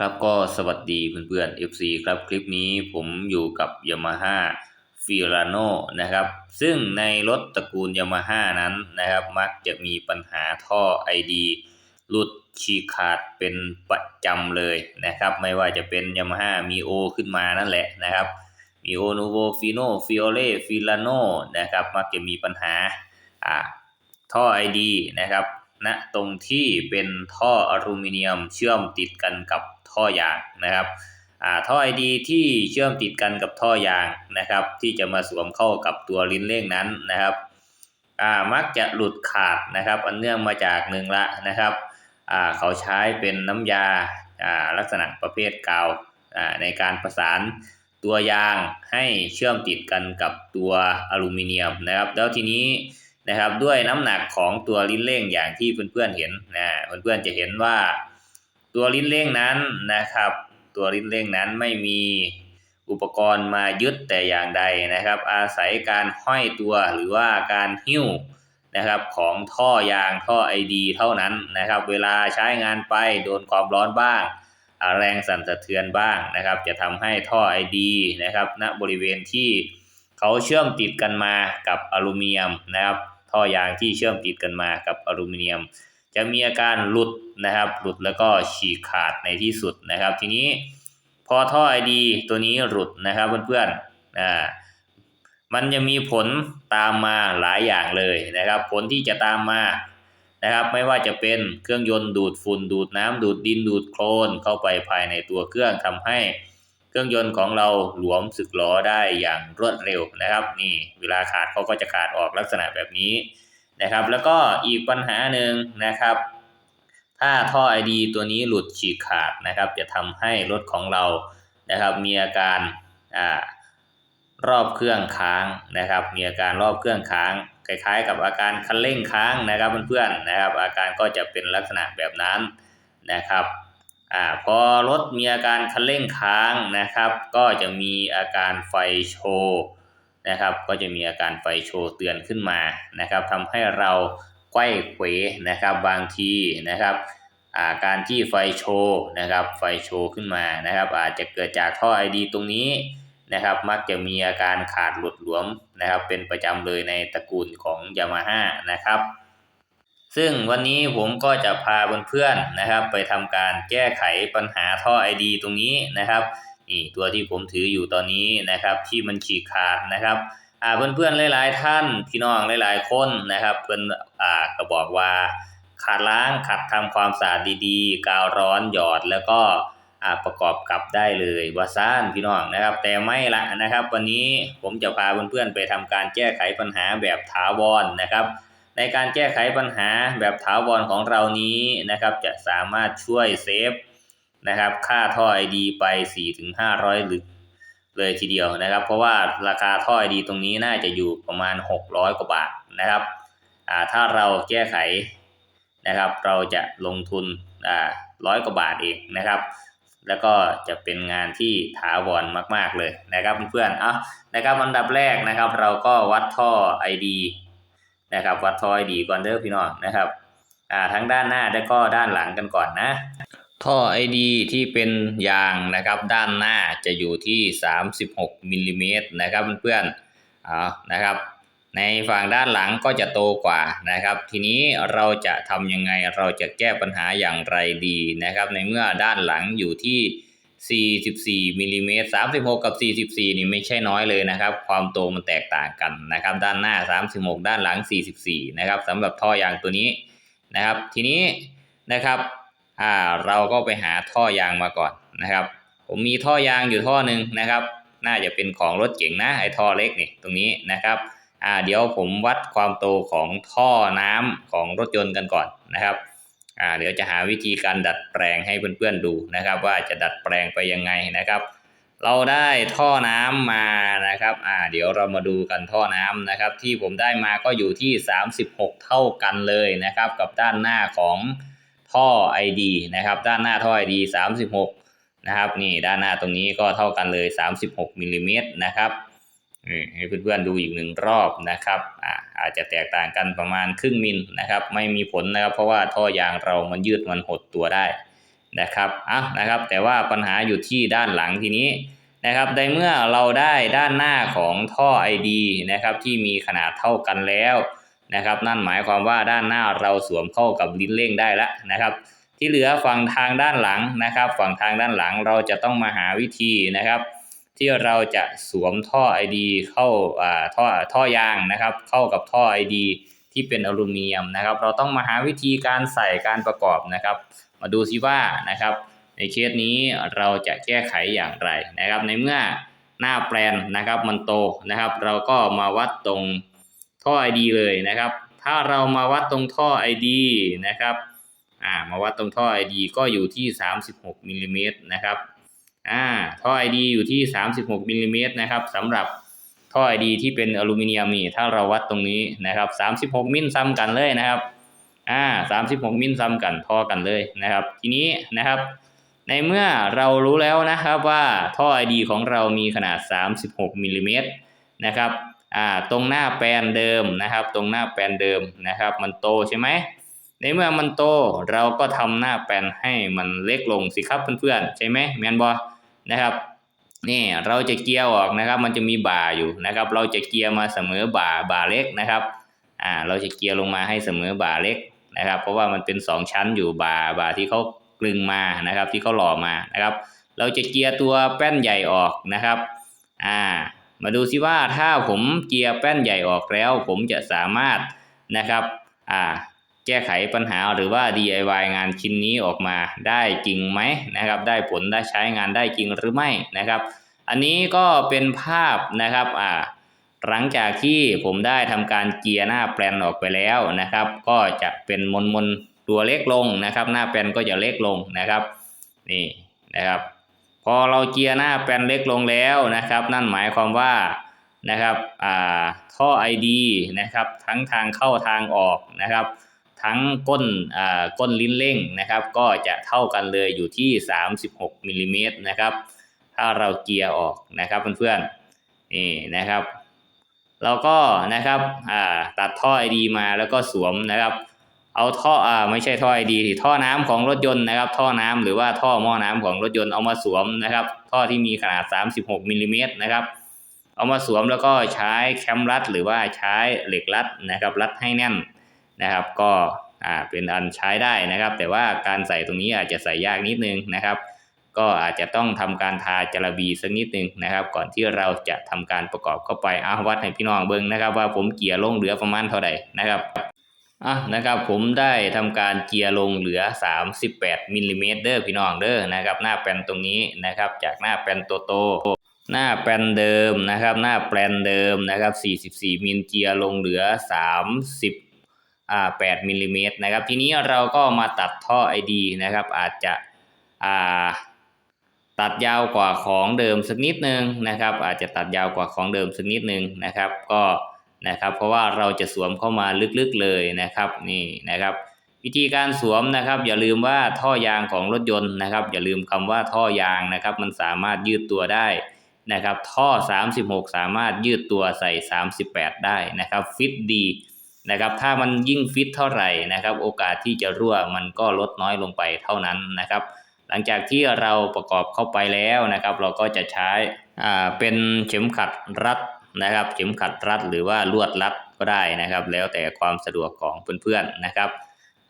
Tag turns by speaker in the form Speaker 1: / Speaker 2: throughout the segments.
Speaker 1: ครับก็สวัสดีเพื่อนๆ FC ครับคลิปนี้ผมอยู่กับ Yamaha f i r a n o นะครับ ซึ่งในรถตระกูล Yamaha นั้นนะครับ มักจะมีปัญหาท่อ ID หลุดฉีกขาดเป็นประจำเลยนะครับ ไม่ว่าจะเป็น Yamaha Mio ขึ้นมานั่นแหละนะครับ Mio Nuvo Fino Fiore Filano นะครับ มักจะมีปัญหาอ่าท่อ ID นะครับ ณตรงที่เป็นท่ออลูมิเนียมเชื่อมติดกันกับท่อยางนะครับอ่าท่อ ID ที่เชื่อมติดกันกับท่อยางนะครับ ที่จะมาสวมเข้ากับตัวลิ้นเร่งนั้นนะครับมักจะหลุดขาดนะครับ อันเนื่องมาจากหนึ่งละนะครับเขาใช้เป็นน้ำยาอ่าลักษณะประเภทกาวในการประสานตัวยางให้เชื่อมติดกันกับตัวอลูมิเนียมนะครับ แล้วทีนี้ นะครับด้วยน้ำหนักของตัวลิ้นเร่งอย่างที่เพื่อนๆเห็นนะเพื่อนๆจะเห็นว่า ตัวลิ้นเร่งนั้นนะครับ ตัวลิ้นเร่งนั้นไม่มีอุปกรณ์มายึดแต่อย่างใดนะครับ อาศัยการห้อยตัวหรือว่าการหิ้วนะครับของท่อยางท่อไอดีเท่านั้นนะครับ เวลาใช้งานไปโดนความร้อนบ้าง แรงสั่นสะเทือนบ้างนะครับ จะทำให้ท่อไอดีนะครับณบริเวณที่เขาเชื่อมติดกันมากับอลูมิเนียมนะครับ ท่อยางที่เชื่อมติดกันมากับอลูมิเนียม จะมีอาการหลุดนะครับหลุดแล้วก็ฉีกขาดในที่สุดนะครับ ทีนี้พอท่อไอดีตัวนี้หลุดนะครับเพื่อนๆอ่ามันจะมีผลตามมาหลายอย่างเลยนะครับ ผลที่จะตามมานะครับ ไม่ว่าจะเป็นเครื่องยนต์ดูดฝุ่นดูดน้ำดูดดินดูดโคลนเข้าไปภายในตัวเครื่องทำให้ ครื่องยนต์ของเราหลวมสึกหรอได้อย่างรวดเร็วนะครับ นี่เวลาขาดเขาก็จะขาดออกลักษณะแบบนี้นะครับ แล้วก็อีกปัญหาหนึ่งนะครับ ถ้าท่อไอดีตัวนี้หลุดฉีกขาดนะครับ จะทำให้รถของเรานะครับ มีอาการอ่ารอบเครื่องค้างนะครับ มีอาการรอบเครื่องค้างคล้ายๆ กับอาการคันเร่งค้างนะครับเพื่อนๆนะครับ อาการก็จะเป็นลักษณะแบบนั้นนะครับ อ่าพอรถมีอาการคันเร่งค้างนะครับ ก็จะมีอาการไฟโชว์นะครับ ก็จะมีอาการไฟโชว์เตือนขึ้นมานะครับทำให้เราไขว้เขวนะครับบางทีนะครับอ่าการที่ไฟโชว์นะครับไฟโชว์ขึ้นมานะครับ อาจจะเกิดจากท่อไอดีตรงนี้นะครับ มักจะมีอาการขาดหลุดหลวมนะครับ เป็นประจำเลยในตระกูลของยามาฮ่านะครับ ซึ่งวันนี้ผมก็จะพาเพื่อนๆนะครับ ไปทำการแก้ไขปัญหาท่อ ID ตรงนี้นะครับนี่ตัวที่ผมถืออยู่ตอนนี้นะครับ ที่มันฉีกขาดนะครับอ่าเพื่อนๆหลายๆท่านพี่น้องหลายๆคนนะครับ เพื่อนอ่าก็บอกว่าขัดล้างขัดทำความสะอาดดีๆ กาวร้อนหยอดแล้วก็อ่าประกอบกับได้เลยว่าซ่านพี่น้องนะครับ แต่ไม่ละนะครับ วันนี้ผมจะพาเพื่อนๆไปทำการแก้ไขปัญหาแบบถาวรนะครับ ในการแก้ไขปัญหาแบบถาวรของเรานี้นะครับ จะสามารถช่วยเซฟนะครับ ค่าท่อไอดีไป 4-500หรือเลยทีเดียวนะครับ เพราะว่าราคาท่อไอดีตรงนี้น่าจะอยู่ประมาณ 600 กว่าบาทนะครับถ้าเราแก้ไขนะครับ เราจะลงทุนร้อยกว่าบาทเองนะครับ แล้วก็จะเป็นงานที่ถาวรมาก ๆ เลยนะครับเพื่อนๆอะนะครับอันดับแรกนะครับ เราก็วัดท่อ ID นะครับวัดท่อ ID ก่อนเด้อพี่น้องนะครับอ่าทั้งด้านหน้าและก็ด้านหลังกันก่อนนะ ท่อ ID ที่เป็นยางนะครับด้านหน้าจะอยู่ที่ 36มิลลิเมตรนะครับเพื่อนๆเอานะครับในฝั่งด้านหลังก็จะโตกว่านะครับ ทีนี้เราจะทำยังไงเราจะแก้ปัญหาอย่างไรดีนะครับ ในเมื่อด้านหลังอยู่ที่ 44มิลลิเมตร36 กับ 44 นี่ไม่ใช่น้อยเลยนะครับ ความโตมันแตกต่างกันนะครับ ด้านหน้า 36 ด้านหลัง 44 นะครับสำหรับท่อยางตัวนี้นะครับ ทีนี้นะครับอ่าเราก็ไปหาท่อยางมาก่อนนะครับ ผมมีท่อยางอยู่ท่อหนึ่งนะครับ น่าจะเป็นของรถเก๋งนะไอท่อเล็กนี่ตรงนี้นะครับอ่าเดี๋ยวผมวัดความโตของท่อน้ำของรถยนต์กันก่อนนะครับ อ่าเดี๋ยวจะหาวิธีการดัดแปลงให้เพื่อนๆดูนะครับ ว่าจะดัดแปลงไปยังไงนะครับ เราได้ท่อน้ำมานะครับอ่าเดี๋ยวเรามาดูกันท่อน้ำนะครับ ที่ผมได้มาก็อยู่ที่ 36 เท่ากันเลยนะครับ กับด้านหน้าของท่อ ID นะครับ ด้านหน้าท่อ ID 36 นะครับนี่ด้านหน้าตรงนี้ก็เท่ากันเลย 36มิลลิเมตรนะครับ ให้เพื่อนๆดูอีกหนึ่งรอบนะครับอาอาจจะแตกต่างกันประมาณครึ่งมิลนะครับ ไม่มีผลนะครับ เพราะว่าท่อยางเรามันยืดมันหดตัวได้นะครับอะนะครับ แต่ว่าปัญหาอยู่ที่ด้านหลังทีนี้นะครับในเมื่อเราได้ด้านหน้าของท่อ ID นะครับ ที่มีขนาดเท่ากันแล้วนะครับ นั่นหมายความว่าด้านหน้าเราสวมเข้ากับลิ้นเร่งได้แล้วนะครับ ที่เหลือฝั่งทางด้านหลังนะครับ ฝั่งทางด้านหลังเราจะต้องมาหาวิธีนะครับ ที่เราจะสวมท่อ ID เข้าอ่าท่อท่อยางนะครับ เข้ากับท่อ ID ที่เป็นอลูมิเนียมนะครับ เราต้องมาหาวิธีการใส่การประกอบนะครับ มาดูซิว่านะครับ ในเคสนี้เราจะแก้ไขอย่างไรนะครับ ในเมื่อหน้าแปลนนะครับมันโตนะครับ เราก็มาวัดตรงท่อ ID เลยนะครับ ถ้าเรามาวัดตรงท่อ ID นะครับอ่ามาวัดตรงท่อ ID ก็อยู่ที่ 36มิลลิเมตรนะครับ อ่าท่อ ID อยู่ที่ 36มิลลิเมตรนะครับสำหรับท่อ ID ที่เป็นอลูมิเนียมนี่ถ้าเราวัดตรงนี้นะครับ36มิลซ้ำกันเลยนะครับอ่าสามสิบหกมิลซ้ำกันพอกันเลยนะครับ ทีนี้นะครับ ในเมื่อเรารู้แล้วนะครับว่าท่อ ID ของเรามีขนาด 36มิลลิเมตรนะครับอ่าตรงหน้าแปลนเดิมนะครับ ตรงหน้าแปลนเดิมนะครับ มันโตใช่ไหมในเมื่อมันโตเราก็ทำหน้าแปลนให้มันเล็กลงสิครับเพื่อนๆใช่ไหมแมนบอ นะครับนี่เราจะเกียร์ออกนะครับ มันจะมีบ่าอยู่นะครับ เราจะเกียร์มาเสมอบ่าบ่าเล็กนะครับอ่าเราจะเกียร์ลงมาให้เสมอบ่าเล็กนะครับ เพราะว่ามันเป็นสองชั้นอยู่บ่าบ่าที่เขากลึงมานะครับ ที่เขาหล่อมานะครับ เราจะเกียร์ตัวแป้นใหญ่ออกนะครับอ่ามาดูซิว่าถ้าผมเกียร์แป้นใหญ่ออกแล้ว ผมจะสามารถนะครับอ่า แก้ไขปัญหาหรือว่า DIY งานชิ้นนี้ออกมาได้จริงไหมนะครับ ได้ผลได้ใช้งานได้จริงหรือไม่นะครับ อันนี้ก็เป็นภาพนะครับอ่าหลังจากที่ผมได้ทำการเกียร์หน้าแปลนออกไปแล้วนะครับ ก็จะเป็นมนมนตัวเล็กลงนะครับ หน้าแปลนก็จะเล็กลงนะครับนี่นะครับ พอเราเกียร์หน้าแปลนเล็กลงแล้วนะครับ นั่นหมายความว่านะครับอ่าท่อ ID นะครับ ทั้งทางเข้าทางออกนะครับ ทั้งก้นอ่าก้นลิ้นเร่งนะครับ ก็จะเท่ากันเลยอยู่ที่ 36มิลลิเมตรนะครับ ถ้าเราเกียร์ออกนะครับเพื่อนๆนี่นะครับเราก็นะครับอ่าตัดท่อ ID มาแล้วก็สวมนะครับ เอาท่ออ่าไม่ใช่ท่อ ID ที่ท่อน้ำของรถยนต์นะครับ ท่อน้ำหรือว่าท่อหม้อน้ำของรถยนต์เอามาสวมนะครับ ท่อที่มีขนาด 36มิลลิเมตรนะครับเอามาสวมแล้วก็ใช้แคมรัดหรือว่าใช้เหล็กรัดนะครับ รัดให้แน่น นะครับ ก็อ่าเป็นอันใช้ได้นะครับ แต่ว่าการใส่ตรงนี้อาจจะใส่ยากนิดนึงนะครับ ก็อาจจะต้องทำการทาจาระบีสักนิดนึงนะครับ ก่อนที่เราจะทำการประกอบเข้าไปอาวัดให้พี่น้องเบิ่งนะครับ ว่าผมเกียร์ลงเหลือประมาณเท่าไหร่นะครับอะนะครับผมได้ทำการเกียร์ลงเหลือ 38มิลลิเมตรเด้อพี่น้องเด้อนะครับหน้าแปลนตรงนี้นะครับ จากหน้าแปลนโตโตหน้าแปลนเดิมนะครับ หน้าแปลนเดิมนะครับ 44มิลเกียร์ลงเหลือ 30 อ่า8มิลลิเมตรนะครับ ทีนี้เราก็มาตัดท่อ ID นะครับ อาจจะอ่าตัดยาวกว่าของเดิมสักนิดนึงนะครับ อาจจะตัดยาวกว่าของเดิมสักนิดนึงนะครับ ก็นะครับ เพราะว่าเราจะสวมเข้ามาลึกๆเลยนะครับนี่นะครับ วิธีการสวมนะครับ อย่าลืมว่าท่อยางของรถยนต์นะครับ อย่าลืมคำว่าท่อยางนะครับ มันสามารถยืดตัวได้นะครับ ท่อ 36 สามารถยืดตัวใส่ 38 ได้นะครับ ฟิตดี นะครับถ้ามันยิ่งฟิตเท่าไหร่นะครับ โอกาสที่จะรั่วมันก็ลดน้อยลงไปเท่านั้นนะครับ หลังจากที่เราประกอบเข้าไปแล้วนะครับ เราก็จะใช้อ่าเป็นเข็มขัดรัดนะครับ เข็มขัดรัดหรือว่าลวดรัดก็ได้นะครับ แล้วแต่ความสะดวกของเพื่อนๆนะครับ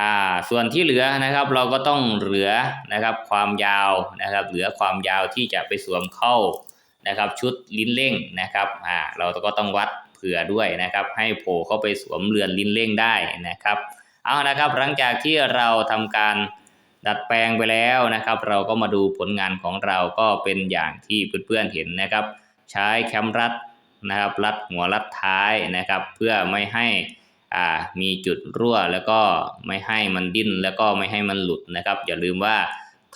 Speaker 1: อ่าส่วนที่เหลือนะครับเราก็ต้องเหลือนะครับความยาวนะครับ เหลือความยาวที่จะไปสวมเข้านะครับ ชุดลิ้นเร่งนะครับอ่าเราก็ต้องวัด เผื่อด้วยนะครับ ให้โผล่เข้าไปสวมเรือนลิ้นเร่งได้นะครับ เอานะครับหลังจากที่เราทำการดัดแปลงไปแล้วนะครับ เราก็มาดูผลงานของเราก็เป็นอย่างที่เพื่อนๆเห็นนะครับ ใช้แคมรัดนะครับรัดหัวรัดท้ายนะครับ เพื่อไม่ให้อ่ามีจุดรั่วแล้วก็ไม่ให้มันดิ้นแล้วก็ไม่ให้มันหลุดนะครับ อย่าลืมว่า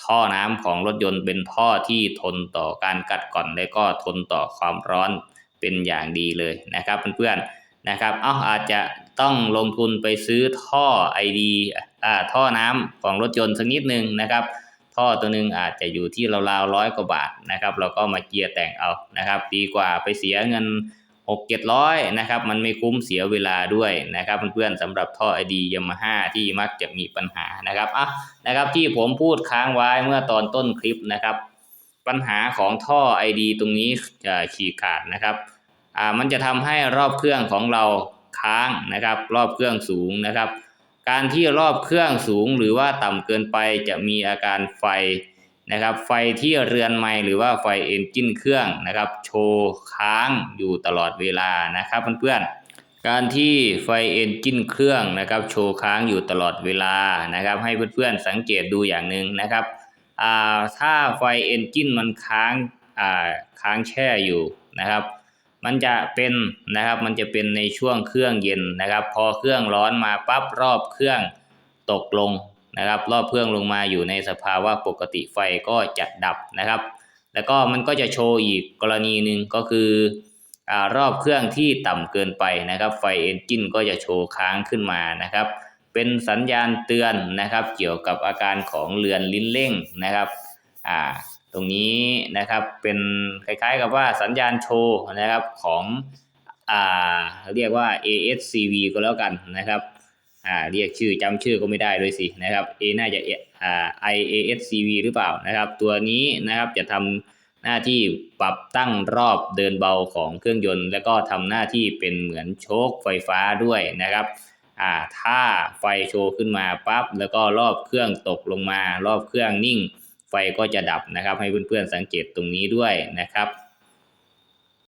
Speaker 1: ท่อน้ำของรถยนต์เป็นท่อที่ทนต่อการกัดก่อนและก็ทนต่อความร้อน เป็นอย่างดีเลยนะครับเพื่อนๆนะครับเอาอาจจะต้องลงทุนไปซื้อท่อ ID อ่าท่อน้ำของรถยนต์สักนิดนึงนะครับ ท่อตัวหนึ่งอาจจะอยู่ที่ราวๆร้อยกว่าบาทนะครับ เราก็มาเกียร์แต่งเอานะครับ ดีกว่าไปเสียเงินหกเจ็ดร้อยนะครับ มันไม่คุ้มเสียเวลาด้วยนะครับเพื่อนๆสำหรับท่อไอดียามาฮ่าที่มักจะมีปัญหานะครับอะนะครับที่ผมพูดค้างไว้เมื่อตอนต้นคลิปนะครับ ปัญหาของท่อไอดีตรงนี้จะฉีกขาดนะครับ อ่ามันจะทำให้รอบเครื่องของเราค้างนะครับ รอบเครื่องสูงนะครับ การที่รอบเครื่องสูงหรือว่าต่ำเกินไปจะมีอาการไฟนะครับ ไฟที่เรือนไม้หรือว่าไฟเอนจินเครื่องนะครับ โชว์ค้างอยู่ตลอดเวลานะครับเพื่อนๆการที่ไฟเอนจินเครื่องนะครับ โชว์ค้างอยู่ตลอดเวลานะครับ ให้เพื่อนๆสังเกตดูอย่างหนึ่งนะครับอ่าถ้าไฟเอนจินมันค้างอ่าค้างแช่อยู่นะครับ มันจะเป็นนะครับมันจะเป็นในช่วงเครื่องเย็นนะครับ พอเครื่องร้อนมาปั๊บรอบเครื่องตกลงนะครับ รอบเครื่องลงมาอยู่ในสภาวะปกติไฟก็จะดับนะครับ แล้วก็มันก็จะโชว์อีกกรณีหนึ่งก็คืออ่ารอบเครื่องที่ต่ำเกินไปนะครับ ไฟเอนจินก็จะโชว์ค้างขึ้นมานะครับ เป็นสัญญาณเตือนนะครับ เกี่ยวกับอาการของเรือนลิ้นเร่งนะครับอ่า ตรงนี้นะครับเป็นคล้ายๆกับว่าสัญญาณโชว์นะครับของอ่าเรียกว่า ASCV ก็แล้วกันนะครับอ่าเรียกชื่อจำชื่อก็ไม่ได้ด้วยสินะครับ A น่าจะอ่า IASCV หรือเปล่านะครับ ตัวนี้นะครับจะทำหน้าที่ปรับตั้งรอบเดินเบาของเครื่องยนต์ แล้วก็ทำหน้าที่เป็นเหมือนโชคไฟฟ้าด้วยนะครับอ่าถ้าไฟโชว์ขึ้นมาปั๊บแล้วก็รอบเครื่องตกลงมารอบเครื่องนิ่ง ไฟก็จะดับนะครับ ให้เพื่อนๆสังเกตตรงนี้ด้วยนะครับ